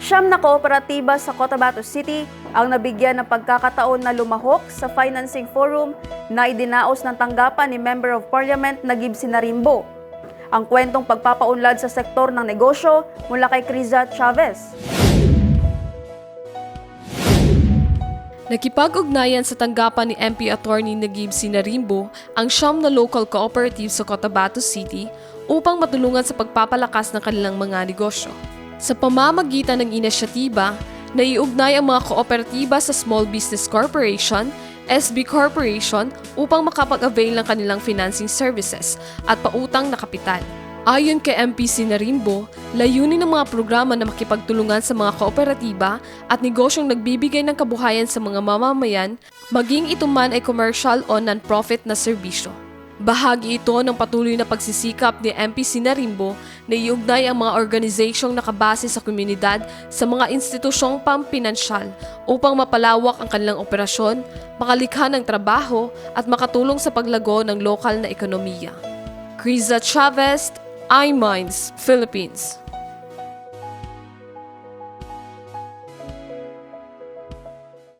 Siyam na kooperatiba sa Cotabato City ang nabigyan ng pagkakataon na lumahok sa financing forum na idinaos ng tanggapan ni Member of Parliament Nagib Sinarimbo. Ang kwentong pagpapaunlad sa sektor ng negosyo mula kay Criza Chavez. Nakipag-ugnayan sa tanggapan ni MP Attorney Nagib Sinarimbo ang siyam na local cooperatives sa Cotabato City upang matulungan sa pagpapalakas ng kanilang mga negosyo. Sa pamamagitan ng inisyatiba, naiugnay ang mga kooperatiba sa Small Business Corporation, SB Corporation upang makapag-avail ng kanilang financing services at pautang na kapital. Ayon kay MP Sinarimbo, layunin ng mga programa na makipagtulungan sa mga kooperatiba at negosyong nagbibigay ng kabuhayan sa mga mamamayan, maging ito man ay commercial o non-profit na serbisyo. Bahagi ito ng patuloy na pagsisikap ni MP Sinarimbo na iugnay ang mga organizasyong nakabase sa komunidad sa mga institusyong pampinansyal upang mapalawak ang kanilang operasyon, makalikha ng trabaho at makatulong sa paglago ng lokal na ekonomiya. Criza Chavez, iMinds, Philippines.